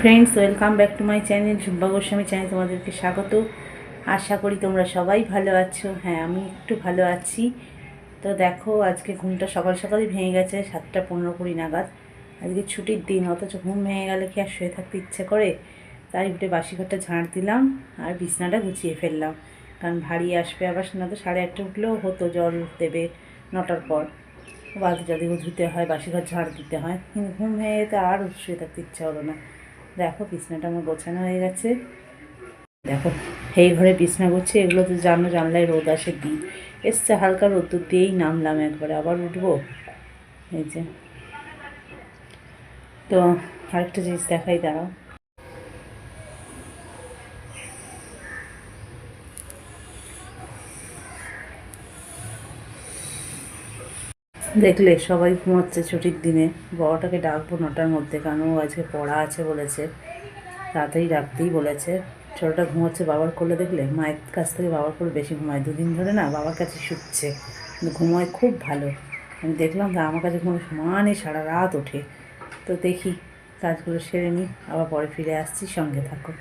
Friends welcome back to my channel Shubha Goswami channel তোমাদেরকে স্বাগত। আশা করি তোমরা সবাই ভালো আছো। হ্যাঁ আমি একটু ভালো আছি। তো দেখো, আজকে ঘুমটা সকাল সকালই ভেঙে গেছে, সাতটা পনেরো কুড়ি নাগাদ। আজকে ছুটির দিন, অথচ ঘুম ভেঙে গেলে কি আর শুয়ে থাকতে ইচ্ছে করে? তাই উঠে বাসি ঘরটা ঝাঁট দিলাম আর বিছনাটা গুছিয়ে ফেললাম। কারণ ভারী আসবে, আবার না তো সাড়ে আটটা উঠলেও হতো, জল দেবে নটার পর। বালতি যদি ধুতে হয় বাসি ঘর ঝাড় দিতে হয়। কিন্তু ঘুম ভেঙে যেতে আর শুয়ে থাকতে ইচ্ছা হলো না। দেখো, বিছনাটা আমার গোছানো হয়ে গেছে। দেখো, এই ঘরে বিছনা করছে এগুলো তো জানো, জানলায় রোদ আসে দিই এসছে হালকা রোদ্দুর দিয়েই নামলাম একবারে, আবার উঠবো? এই যে। তো আরেকটা জিনিস দেখাই, দাঁড়াও। দেখলে সবাই ঘুমাচ্ছে ছুটির দিনে। বড়টাকে ডাকবো নটার মধ্যে, কারণ ও আজকে পড়া আছে বলেছে। তাড়াতাড়ি ডাকতেই বলেছে। ছোটোটা ঘুমাচ্ছে বাবার কোলে দেখলে? মায়ের কাছ থেকে বাবার কোলে বেশি ঘুমায়। দুদিন ধরে না বাবার কাছে শুচ্ছে। ঘুমায় খুব ভালো। আমি দেখলাম যে আমার কাছে ঘুমে সমানে সারা রাত ওঠে। তো দেখি, কাজগুলো সেরে নিই। আবার পরে ফিরে আসছি, সঙ্গে থাকো।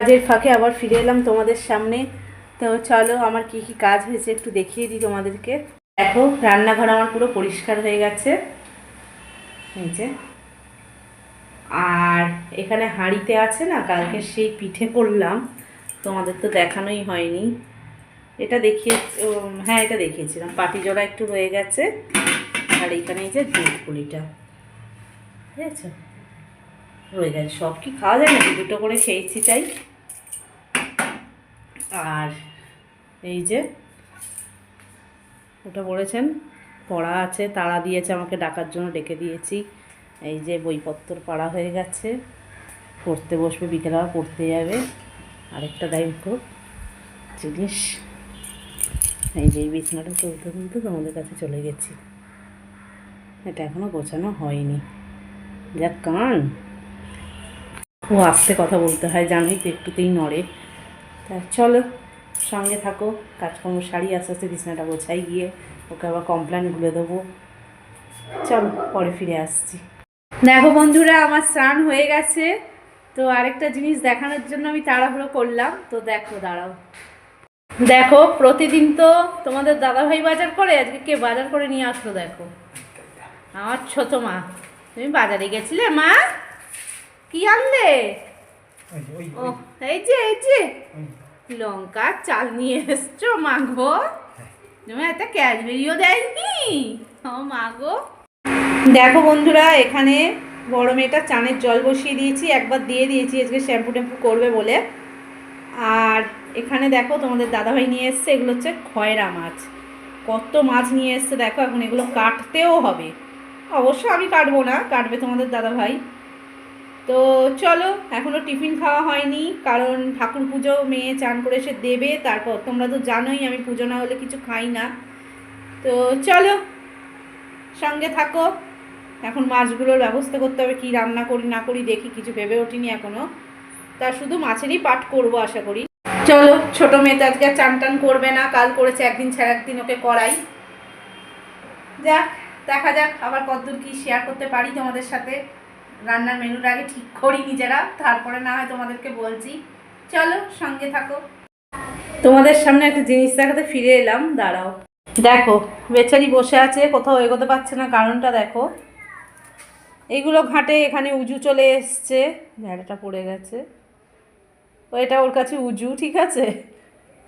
কাজের ফাঁকে আবার ফিরে এলাম তোমাদের সামনে। তো চলো, আমার কি কি কাজ হয়েছে একটু দেখিয়ে দিই তোমাদেরকে। দেখো রান্নাঘর আমার পুরো পরিষ্কার হয়ে গেছে। এই যে। আর এখানে হাঁড়িতে আছে না, কালকে সেই পিঠে করলাম। তোমাদের তো দেখানোই হয়নি। এটা দেখিয়ে হ্যাঁ এটা দেখিয়েছিলাম। পাটি জোড়া একটু রয়ে গেছে। আর এখানে এই যে দুধ পুলিটা ঠিক আছে? রয়ে গেছে। সব কি খাওয়া যায় না দুটো করে খেয়েছি তাই। আর এই যে ওটা বলেছেন, পড়া আছে, তাড়া দিয়েছে, আমাকে ডাকার জন্য ডেকে দিয়েছি। এই যে বইপত্র পড়া হয়ে গেছে, পড়তে বসবে বিকেলবেলা পড়তে যাবে। আরেকটা দায়িত্ব, জিনিস। এই যে বিছানাটা তুলতে তুলতে তোমাদের কাছে চলে গেছি। এটা এখনও গোছানো হয়নি। যাক কান ও আস্তে কথা বলতে হয়, জানোই তো একটুতেই নড়ে। তা চলো। সঙ্গে থাকো কাজকর্ম সারি আস্তে আস্তে বিছানাটা গোছাই গিয়ে ওকে আবার কমপ্লেন গুলে দেবো। চলো পরে ফিরে আসছি। দেখো বন্ধুরা আমার স্নান হয়ে গেছে। তো আরেকটা জিনিস দেখানোর জন্য আমি তাড়াহুড়ো করলাম। তো দেখো দাঁড়াও। দেখো প্রতিদিন তো তোমাদের দাদাভাই বাজার করে আজকে কে বাজার করে নিয়ে আসলো দেখো। আমার ছোট মা। তুমি বাজারে গেছিলে মা? কি আনলে? ও এই যে এই যে। লঙ্কা, চাল নিয়ে এসছো? মাগো তুমি একটা ক্যাডবেরিও দেয়নি? ও মাগো দেখো বন্ধুরা, এখানে বড় মেয়েটা চানের জল বসিয়ে দিয়েছি, একবার দিয়ে দিয়েছি, আজকে শ্যাম্পু ট্যাম্পু করবে বলে। আর এখানে দেখো তোমাদের দাদাভাই নিয়ে এসছে, এগুলো হচ্ছে খয়রা মাছ। কত মাছ নিয়ে এসছে, দেখো, এখন এগুলো কাটতেও হবে। অবশ্য আমি কাটবো না, কাটবে তোমাদের দাদাভাই। তো চলো এখনও টিফিন খাওয়া হয়নি, কারণ ঠাকুর পুজো মেয়ে চান করে এসে দেবে, তারপর তোমরা তো জানোই আমি পুজো না হলে কিছু খাই না। তো চলো, সঙ্গে থাকো। এখন মাছগুলোর ব্যবস্থা করতে হবে, কি রান্না করি না করি দেখি, কিছু ভেবে ওঠিনি এখনও। তা শুধু মাছেরই পাঠ করব আশা করি। চলো, ছোট মেয়ে তো আজকে চান টান করবে না, কাল করেছে একদিন ছাড়া একদিন ওকে করাই। যাক, দেখা যাক, আবার কতদূর কি শেয়ার করতে পারি তোমাদের সাথে। রান্নার মেনুটা আগে ঠিক করি নিজেরা তারপরে না হয় তোমাদেরকে বলছি। চলো, সঙ্গে থাকো। তোমাদের সামনে একটা জিনিস দেখাতে ফিরে এলাম, দাঁড়াও। দেখো, বেচারি বসে আছে, কোথাও এগোতে পারছে না কারণটা দেখো। এইগুলো ঘাটে এখানে উজু চলে এসছে। ভেড়াটা পড়ে গেছে। ও, এটা ওর কাছে উজু, ঠিক আছে?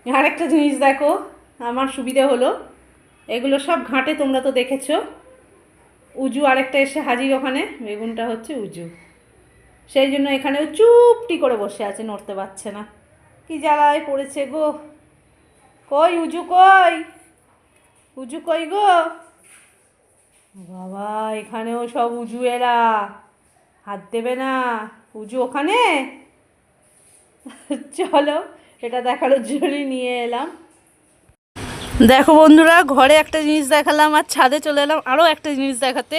আরেকটা জিনিস দেখো, আমার সুবিধা হলো। এগুলো সব ঘাটে, তোমরা তো দেখেছ। উজু আরেকটা এসে হাজির ওখানে, বেগুনটা হচ্ছে উজু। সেই জন্য এখানেও চুপটি করে বসে আছে, নড়তে পারছে না। কি জ্বালায় পড়েছে গো? কই উজু কই? উজু কই গো? বাবা, এখানেও সব উজু এরা। হাত দেবে না। উজু ওখানে? চলো, এটা দেখানোর জন্যই নিয়ে এলাম। দেখো বন্ধুরা, ঘরে একটা জিনিস দেখালাম আর ছাদে চলে এলাম আরও একটা জিনিস দেখাতে।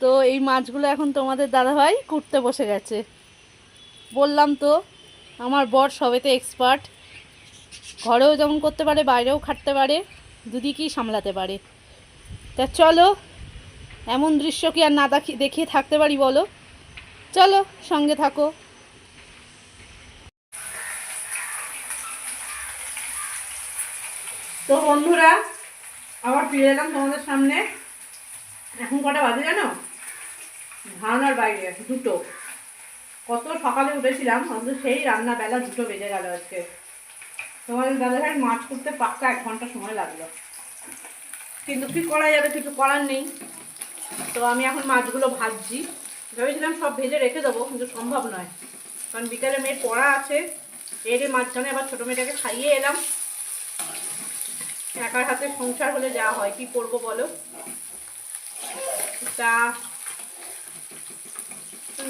তো এই মাছগুলো এখন তোমাদের দাদাভাই কুটতে বসে গেছে। বললাম তো, আমার বর সবেতে এক্সপার্ট ঘরেও যেমন করতে পারে, বাইরেও খাটতে পারে, দুদিকেই সামলাতে পারে। তা চলো, এমন দৃশ্য কি আর না দেখি দেখিয়ে থাকতে পারি বলো? চলো, সঙ্গে থাকো। তো বন্ধুরা, আবার ফিরে এলাম তোমাদের সামনে। এখন কটা বাজে জানো? ধারণার বাইরে আছে দুটো। কত সকালে উঠেছিলাম অথচ সেই রান্না বেলা দুটো বেজে গেল আজকে। তোমাদের দাদাভাই মাছ করতে পাক্কা এক ঘণ্টা সময় লাগল। কিন্তু কি করা যাবে কিছু করার নেই। তো আমি এখন মাছগুলো ভাজছি। ভেবেছিলাম সব ভেজে রেখে দেবো, কিন্তু সম্ভব নয়। কারণ বিকালে মেয়ের পড়া আছে এর মাঝখানে আবার ছোটো মেয়েটাকে খাইয়ে এলাম। একার হাতে সংসার হলে যা হয়, কি করব বলো? তা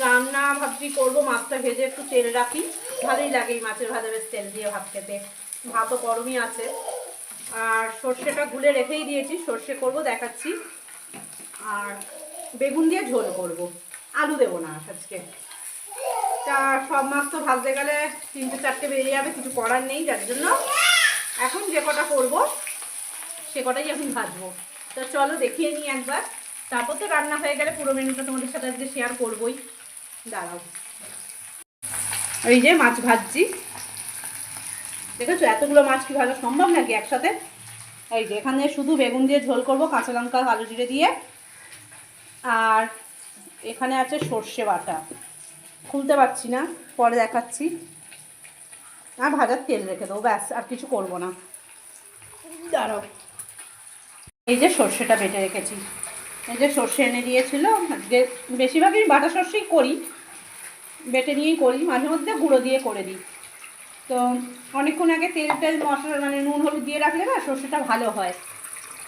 রান্না ভাবছি করব, মাছটা ভেজে একটু তেল রাখি। ভালোই লাগে এই মাছের ভাজা, বেশ তেল দিয়ে ভাত খেতে। ভাতও গরমই আছে। আর সর্ষেটা গুলে রেখেই দিয়েছি, সর্ষে করব, দেখাচ্ছি। আর বেগুন দিয়ে ঝোল করব। আলু দেবো না আজকে। তা সব মাছ তো ভাজতে গেলে তিনটে চারটে বেরিয়ে যাবে, কিছু করার নেই, যার জন্য এখন যে কটা করব সে কটাই এখন ভাজবো? তো চলো দেখিয়ে নিই একবার। তারপর তো রান্না হয়ে গেলে পুরো মেনুটা তোমাদের সাথে আজকে শেয়ার করবোই। দাঁড়াও। এই যে মাছ ভাজছি। দেখেছ, এতগুলো মাছ কি ভাজা সম্ভব নাকি একসাথে? এই যে, এখানে শুধু বেগুন দিয়ে ঝোল করব, কাঁচা লঙ্কা, আলু জিরে দিয়ে। আর এখানে আছে সর্ষে বাটা। খুলতে পারছি না, পরে দেখাচ্ছি। আর ভাজার তেল রেখে দেবো, ব্যাস, আর কিছু করব না। দাঁড়াও। এই যে সর্ষেটা বেটে রেখেছি। এই যে সর্ষে এনে দিয়েছিল আজকে বেশিরভাগই বাটা সর্ষেই করি, বেটে নিয়েই করি, মাঝে মধ্যে গুঁড়ো দিয়ে করে দিই। তো অনেকক্ষণ আগে তেল তেল মশলা মানে নুন, হলুদ দিয়ে রাখলে না সর্ষেটা ভালো হয়।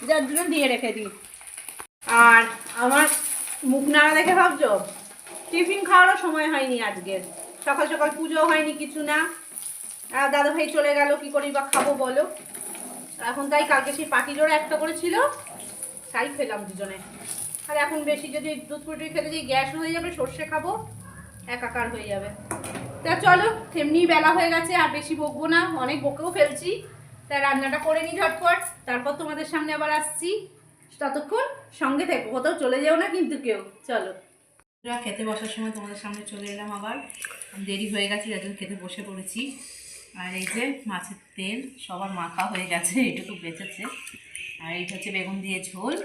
যার জন্য দিয়ে রেখে দিই। আর আমার মুখ নাড়া দেখে ভাবছ? টিফিন খাওয়ারও সময় হয়নি আজকে। সকাল সকাল পুজো হয়নি কিছু না। আর দাদা ভাই চলে গেল, কি করি বা খাব বলো? এখন তাই কালকে সেই পাটি জোড়া একটা করেছিল, তাই খেলাম দুজনে। আর এখন বেশি যদি দুধ পুটি খেতে যাই, গ্যাস হয়ে যাবে, সর্ষে খাব, একাকার হয়ে যাবে। তা চলো, তেমনি বেলা হয়ে গেছে, আর বেশি বকবো না, অনেক বকেও ফেলছি। তাই রান্নাটা করে নিই ঝটপট, তারপর তোমাদের সামনে আবার আসছি। ততক্ষণ সঙ্গে থেকো, কোথাও চলে যেও না কিন্তু কেউ। চলো। খেতে বসার সময় তোমাদের সামনে চলে এলাম আবার। দেরি হয়ে গেছে, যার খেতে বসে পড়েছি। আর এই যে মাছের তেল, সবার মাখা হয়ে গেছে, এইটুকু বেঁচেছে। আর এইটা হচ্ছে বেগুন দিয়ে ঝোল,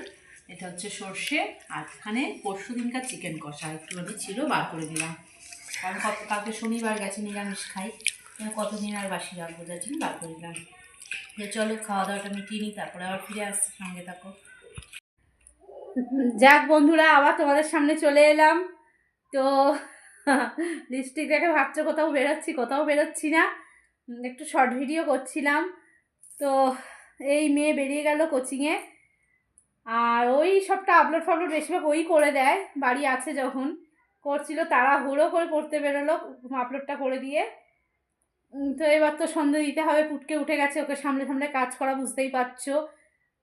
এটা হচ্ছে সর্ষে, আর এখানে পরশু দিনকার চিকেন কষা, একটুখানি ছিল, বার করে দিলাম। কারণ কত কালকে শনিবার গেছে, নিরামিষ খাই। কতদিন আর বাসি রাখব যার জন্য বার করে দিলাম। চলো খাওয়া দাওয়াটা মিটিয়ে নিই তারপরে আবার ফিরে আসছি, সঙ্গে থাকো। যাক বন্ধুরা, আবার তোমাদের সামনে চলে এলাম। তো লিপস্টিক দেখে ভাবছ কোথাও বেরোচ্ছি কোথাও বেরোচ্ছি না। একটু শর্ট ভিডিও করছিলাম। তো এই মেয়ে বেরিয়ে গেল কোচিংয়ে আর ওই সবটা আপলোড ফাপলোড বেশিরভাগ ওই করে দেয়, বাড়ি আছে যখন। করছিল তারা হুড়ো করে পড়তে বেরোলো আপলোডটা করে দিয়ে। তো এবার তো সন্ধে দিতে হবে, পুটকে উঠে গেছে, ওকে সামনে সামনে কাজ করা বুঝতেই পারছ।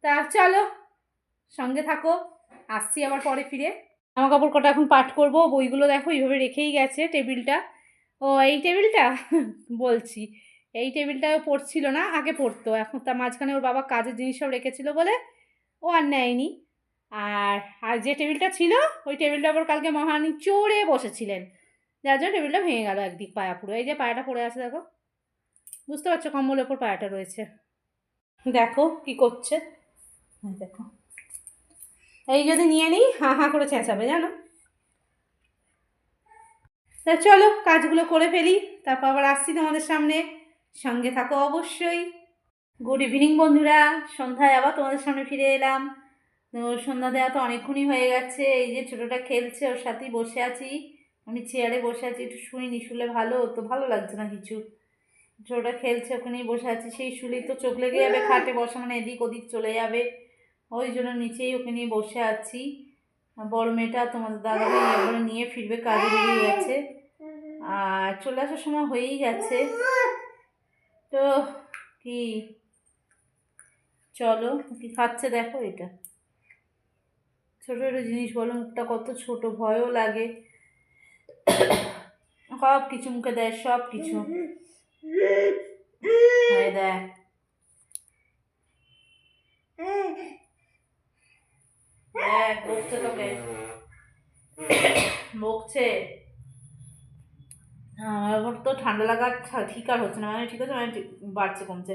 তা চলো, সঙ্গে থাকো, আসছি আবার পরে ফিরে। জামা কাপড় কটা এখন পাঠ করব, বইগুলো দেখো, এইভাবে রেখেই গেছে টেবিলটা। ও, এই টেবিলটা? বলছি। এই টেবিলটা ও পড়ছিল না, আগে পড়তো। এখন তার মাঝখানে ওর বাবা কাজের জিনিস সব রেখেছিল বলে ও আর নেয়নি। আর আর যে টেবিলটা ছিল, ওই টেবিলটা আবার কালকে মহারানী চড়ে বসেছিলেন। যার জন্য টেবিলটা ভেঙে গেল একদিক পায়া পুরো। এই যে পায়াটা পড়ে আছে দেখো। বুঝতে পারছ কম্বলের ওপর পায়াটা রয়েছে। দেখো কি করছে। দেখো। এই যদি নিয়ে নিই, হাঁ হাঁ করে চেঁচাবে জানো? তা চলো, কাজগুলো করে ফেলি। তারপর আবার আসছি তোমাদের সামনে। সঙ্গে থাকো অবশ্যই। গুড ইভিনিং বন্ধুরা, সন্ধ্যায় আবার তোমাদের সামনে ফিরে এলাম। তো সন্ধ্যা দেওয়া তো অনেকক্ষণই হয়ে গেছে, এই যে ছোটোটা খেলছে, ওর সাথেই বসে আছি। আমি চেয়ারে বসে আছি, একটু শুইনি শুলে ভালো, তো ভালো লাগছে না কিছু। ছোটোটা খেলছে, ওখানেই বসে আছি, সেই শুলেই তো চোখ লেগে যাবে, খাটে বসা মানে এদিক ওদিক চলে যাবে। ওই জন্য নিচেই ওকে নিয়ে বসে আছি। বড় মেয়েটা তোমাদের দাদাকে নিয়ে ফিরবে, কাজে বেরিয়ে গেছে আর চলে আসার সময় হয়েই গেছে। তো কি? চলো, কি খাচ্ছে দেখো এটা। ছোটো ছোটো জিনিস বলো মুখটা কত ছোট, ভয়ও লাগে। সব কিছু মুখে দেয় সব কিছু দেয় বকছে তোকে। বকছে। আমার তো ঠান্ডা লাগার ঠিক আর হচ্ছে না। মানে ঠিক আছে মানে বাড়ছে, কমছে।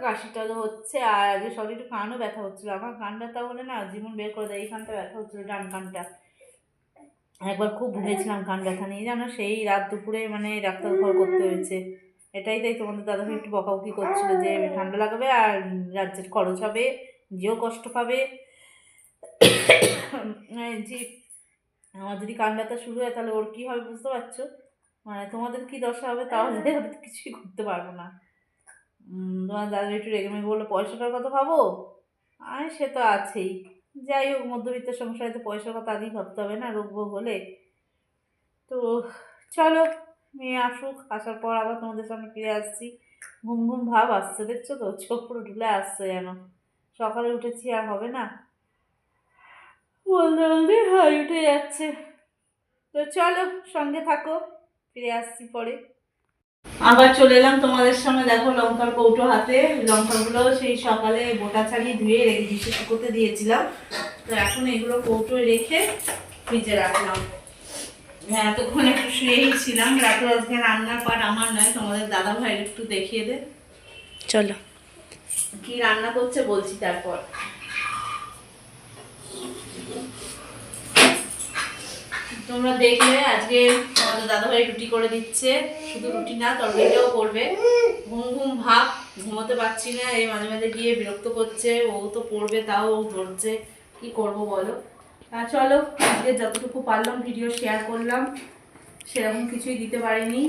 কাশিটা তো হচ্ছে, আর আগে সবই একটু কানও ব্যথা হচ্ছিল। আমার কান ব্যথা বলে না জীবন বের করে দেয়। এইখানটা ব্যথা হচ্ছিল, ডান কানটা। একবার খুব ভুগেছিলাম কান ব্যথা নিয়ে, জানো? সেই রাত দুপুরে মানে ডাক্তার ঘর করতে হয়েছে। এটাই তাই তোমাদের দাদাকে একটু বকাবকি করছিল যে, ঠান্ডা লাগাবে আর রাজ্যের খরচ হবে যেও কষ্ট পাবে। মানে যে আমার যদি কান ব্যথা শুরু হয় তাহলে ওর কী হবে বুঝতে পারছ? মানে তোমাদের কি দশা হবে তাহলে আমি তো কিছুই করতে পারব না। তোমার দাদা একটু রেগে মেগে বলল পয়সাটার কথা ভাবো? আর সে তো আছেই। যাই হোক মধ্যবিত্ত সংসারে তো পয়সার কথা আগেই ভাবতে হবে না রোগ হলে। তো চলো মেয়ে আসুক আসার পর আবার তোমাদের সামনে ফিরে আসছি। ঘুম ঘুম ভাব আসছে দেখছ তো? চোখ পুরো ঢুলে আসছে যেন। সকালে উঠেছি আর হবে না। বলতে বলতে হাই উঠে যাচ্ছে। তো চলো সঙ্গে থাকো ফিরে আসছি পরে। আবার চলে এলাম তোমাদের সামনে। দেখো লঙ্কার কৌটো হাতে। লঙ্কাগুলো সেই সকালে বোটা ছাড়িয়ে ধুয়ে রেখে ডিশে শুকোতে দিয়েছিলাম। তো এখন এগুলো কৌটোয় রেখে ফ্রিজে রাখলাম। হ্যাঁ এতক্ষণ একটু শুয়েই ছিলাম। রাতে আজকে রান্নার পাট আমার নয় তোমাদের দাদা ভাই একটু দেখিয়ে দে। চলো। কি রান্না করছে বলছি তারপর। তোমরা দেখলে আজকে আমাদের দাদাভাই রুটি করে দিচ্ছে। শুধু রুটি না, তরকারিটাও করবে। ঘুম ঘুম ভাব, ঘুমোতে পারছি না, এই মাঝে মাঝে গিয়ে বিরক্ত করছে। ও তো পড়বে, তাও ও ধরছে। কি করব বলো? তা চলো, আজকে যতটুকু পারলাম ভিডিও শেয়ার করলাম। সেরকম কিছুই দিতে পারিনি।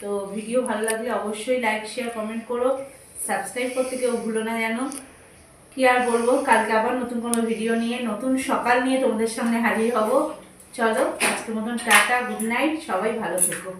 তো ভিডিও ভালো লাগলে অবশ্যই লাইক শেয়ার কমেন্ট করো। সাবস্ক্রাইব করতে কেউ ভুলো না যেন। কি আর বলব? কালকে আবার নতুন কোনো ভিডিও নিয়ে, নতুন সকাল নিয়ে তোমাদের সামনে হাজির হব। চলো, আজকের মতন টাটা গুড নাইট সবাই ভালো থেকো।